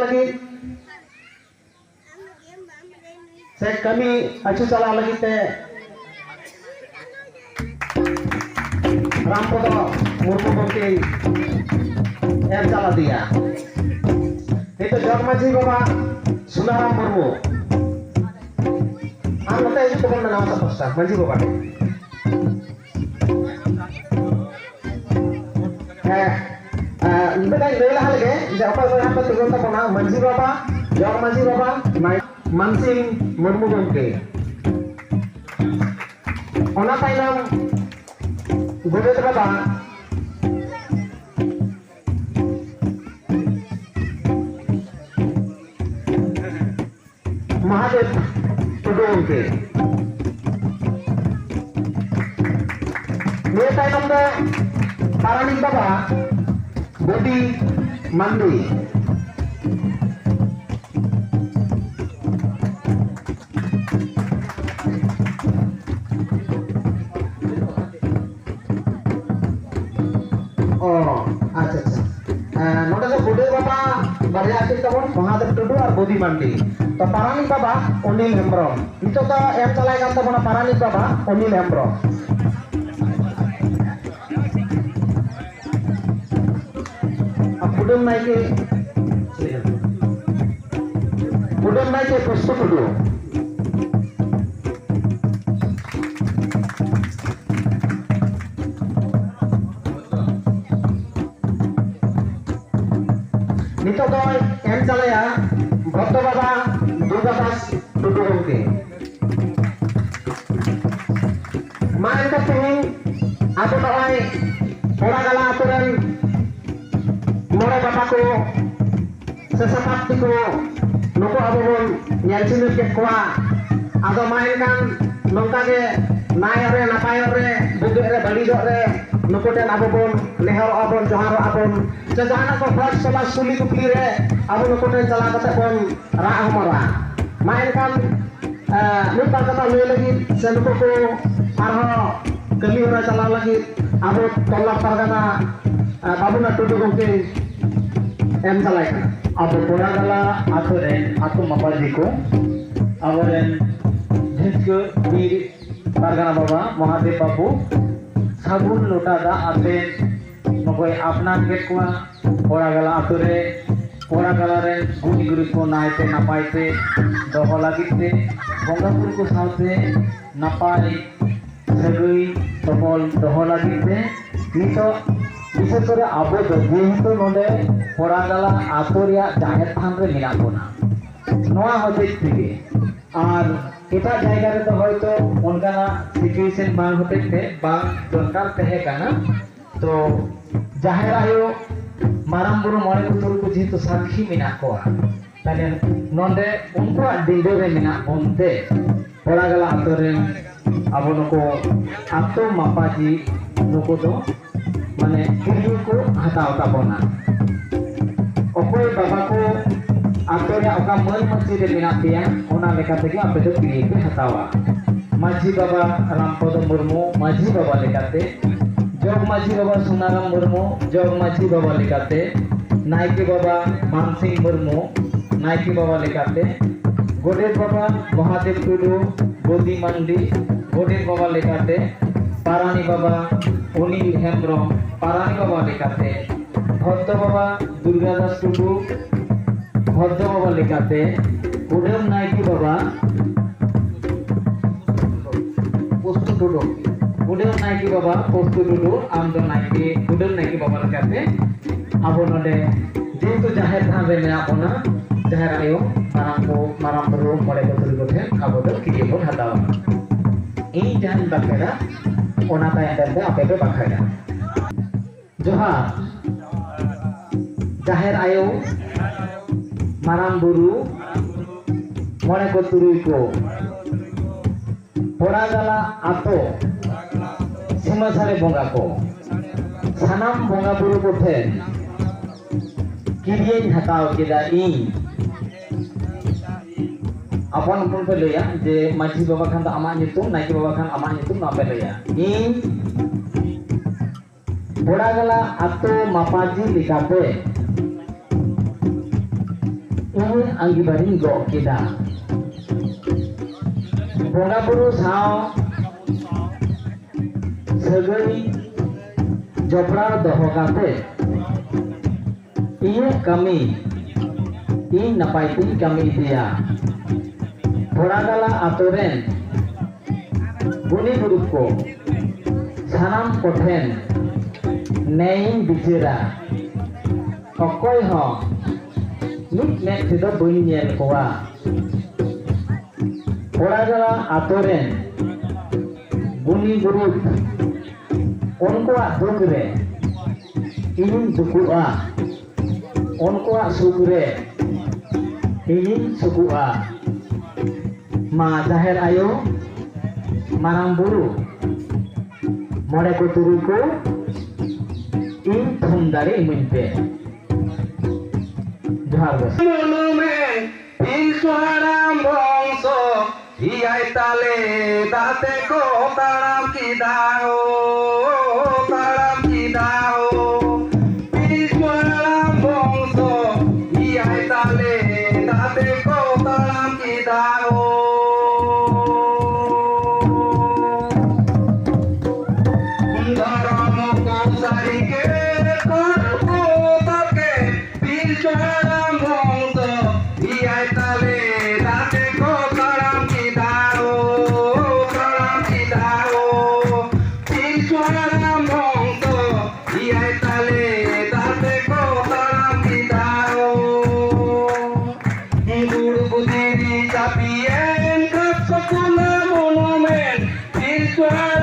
lagi saya kami acu salah lagi teh. Rampodo murmu bukti yang salah dia. Itu jagmaji bapak? Sunaram murmu anggota itu bukan menawar sepesta maji bapak? Eh ᱢᱤᱫᱴᱟᱝ ᱞᱟᱹᱭ ᱞᱟᱦᱟ ᱞᱮᱜᱮ ᱡᱮ ᱚᱠᱚᱭ ᱵᱚᱭᱦᱟ ᱯᱮ ᱛᱤᱸᱜᱩᱱ ᱛᱟᱵᱚᱱᱟ ᱢᱟᱹᱡᱷᱤ ᱵᱟᱵᱟ ᱡᱚᱜᱽ ᱢᱟᱹᱡᱷᱤ ᱵᱟᱵᱟ ᱢᱟᱱᱥᱤᱝ ᱢᱩᱨᱢᱩ ᱜᱚᱢᱠᱮ ᱚᱱᱟ ᱛᱟᱭᱱᱚᱢ ᱜᱚᱰᱮᱛ ᱵᱟᱵᱟ महादेव टुडू उनके ये टाइम हमको पाराणिक बाबा ᱵᱚᱰᱤ ᱢᱟᱱᱰᱤ ও আচ্ছা আচ্ছা আহ, নোটে তো বুডে বাবা বাড়ি আছে তেমন মহাদেব টুডু আর বদি মান্ডি তো পারানিক বাবা অনিল হেমব্রম নিতোগ ᱫᱚ ᱮᱢ ᱪᱟᱞᱟᱭ ᱠᱟᱱ ᱛᱟᱵᱚᱱᱟ ᱯᱟᱨᱟᱱᱤᱠ ᱵᱟᱵᱟ Anil Hembram Udon naik ke Udon naik ke posto Nito toy, em chale ya. Bhatta baba, duga pas, duga rumpi Maen ke tingin, aku toy Pura gala aturan. Mora bapako sesapat tiko nuko abobon nyal sinus ke kwa atau mainkan kan nongka ge nayore napayore budere balidore nuko ten abobon lehor abon johar abon jajana ko flash sama suli ku pire abo nuko ten chala kata kon raah mora main nuka eh, kata lagi senuko ko parho kami ora lagi. Abu tolak pargana eh, babuna tudu gongke ᱮᱢ ᱠᱟᱞᱟᱭ ᱠᱟᱱᱟ ᱟᱫᱚ ᱠᱚᱲᱟ ᱜᱟᱞᱟ emsalai abu poragala atau ren atau mapajiko awal ren jisko bir pargana baba mahadev babu sabun lota da aten nokoy apna ket kwa poragala atau re poragala ren guni guru ko naite napaite doho lagite bongapur ko saute napai sagui topol doho lagite nito বিশেষ করে ᱟᱵᱚ ᱫᱚ ᱡᱮᱦᱮᱛᱩ ᱱᱚᱰᱮ ᱯᱚᱨᱟᱜᱟᱞᱟ ᱟᱛᱳ ᱨᱮᱭᱟᱜ ᱡᱟᱦᱮᱨ ᱛᱷᱟᱱ ᱨᱮ ᱢᱮᱱᱟᱜ ᱵᱚᱱᱟ ᱱᱚᱣᱟ ᱦᱚᱛᱮᱡ ᱛᱮᱜᱮ ᱟᱨ ᱮᱴᱟᱜ ᱡᱟᱭᱜᱟ ᱨᱮᱫᱚ ᱦᱚᱭᱛᱚ ᱚᱱᱠᱟᱱᱟᱜ ᱥᱤᱪᱩᱭᱮᱥᱚᱱ ᱵᱟᱝ ᱦᱚᱛᱮᱡ ᱛᱮ ᱵᱟᱝ ᱫᱚᱨᱠᱟর ᱛᱟᱦᱮᱸ ᱠᱟᱱᱟ ᱛᱚ ᱡᱟᱦᱮᱨ ᱟᱭᱳ ᱢᱟᱨᱟᱝ ᱵᱩᱨᱩ ᱢᱚᱬᱮ ᱠᱚ ᱠᱚ ᱡᱮᱦᱮᱛু ᱥᱟᱹᱠᱷᱤ ᱢᱮᱱᱟᱜ ᱠᱚᱣᱟ তাহলে নন্দে উনকুয়া ডিন্ডে রে মেনা অন্তে পড়া গেল আতরে আবো নকো আতো মাপাজি নকো তো माने हिंदू को हटाओ बना ओकोय बाबा को आपे रे मन मची रे मेना पिया ओना लेका तेगे आपे दो पीढ़ी पे हटावा माझी बाबा रामपद मुर्मू माझी बाबा लेकाते जग माझी बाबा सोनाराम मुर्मू जग माझी बाबा लेकाते नायकी बाबा मान सिंह मुर्मू नायकी बाबा लेकाते गोडेट बाबा महादेव टुडू गोदी मंडी गोडेट बाबा लेकाते পারানি বাবা অনিল হেমব্রম পারানি বাবা লেখাতে ভদ্র বাবা দুর্গাদাস টুডু ভদ্র বাবা লেখাতে উডম নাইকি বাবা পোস্ত টুডু উডম নাইকি বাবা পোস্ত টুডু আমদ নাইকি উডম নাইকি বাবা লেখাতে ᱟᱵᱚ ᱱᱚᱰᱮ ᱡᱮᱦᱮᱛᱩ ᱡᱟᱦᱮᱨ ᱛᱷᱟᱱ ᱨᱮ ᱢᱮᱱᱟᱜ ᱵᱚᱱᱟ ᱡᱟᱦᱮᱨ ᱟᱭᱳ ᱢᱟᱨᱟᱝ ᱠᱚ ᱢᱟᱨᱟᱝ ᱵᱩᱨᱩ ᱢᱚᱬᱮ ᱠᱚ ᱛᱩᱨᱩᱭ ᱠᱚ ᱴᱷᱮᱱ ᱟᱵᱚ ᱫᱚ ᱠᱤᱨᱤᱧ ᱵᱚᱱ ᱦᱟᱛᱟᱣᱟ ᱤᱧ ᱡᱟᱦᱟᱸᱧ ᱵᱟᱠᱷᱮᱲᱟ ඕනතා ඇන්දැද්ද අපේ බක්හට ජොහා ජහෙර් අයෝ මනම්බුරු මොනකොතුරුයිකෝ පොරාගලා අතෝ සීමසරේ බොඟකෝ සනම් බොඟපුරු කොටෙන් කිරියෙන් හතාව කියලා ඊ Apa pun pede ya Jadi masih bawa kan tak aman itu naik babakan aman itu nggak pede ya. Ini bodagala atau mapaji likate ini anggi baring go kita. Bunga buru sao. Segeri, jopra doho kafe. iya kami. Ini napaiti kami dia. ঘোড়াগালা আতরেন। গুণিগুরুক্ষ Sanam কঠেন নেই বিচেরা অকয় হ নুট নেক বই নিয়েন কোয়া ঘোড়াগালা আতরেন। গুণিগুরুক উনকুয়া দুঃখ রে in দুঃখুয়া উনকুয়া সুখ রে ইন সুখুয়া Ma dahil ayo marang buru Mare ko turu ko in thundare imunpe Johar bos Mulume in suharam bongso Iyai tale date ko taram kidao Because